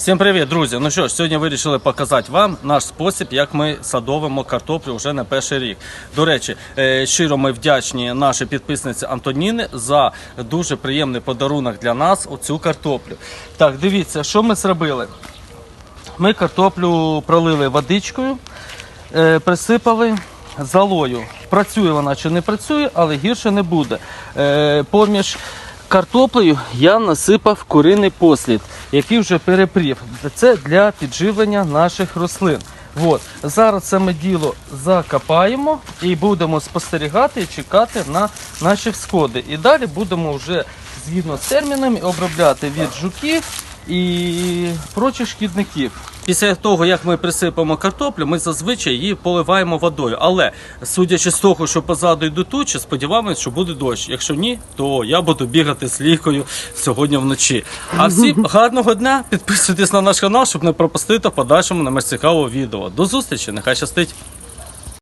Всім привіт, друзі! Ну що ж, сьогодні вирішили показати вам наш спосіб, як ми садовимо картоплю вже не перший рік. До речі, е, щиро ми вдячні нашій підписниці Антоніни за дуже приємний подарунок для нас оцю картоплю. Так, дивіться, що ми зробили. Ми картоплю пролили водичкою, е, присипали золою. Працює вона чи не працює, але гірше не буде. Е, поміж картоплею я насипав куриний послід, який вже перепрів. Це для підживлення наших рослин. От. Зараз це ми діло закопаємо і будемо спостерігати і чекати на наші всходи. І далі будемо вже згідно з термінами обробляти від жуків і прочих шкідників. Після того, як ми присипемо картоплю, ми зазвичай її поливаємо водою. Але судячи з того, що позаду йдуть тучі, сподіваємось, що буде дощ. Якщо ні, то я буду бігати з лікою сьогодні вночі. А всім гарного дня! Підписуйтесь на наш канал, щоб не пропустити в подальшому на цікавого відео. До зустрічі, нехай щастить!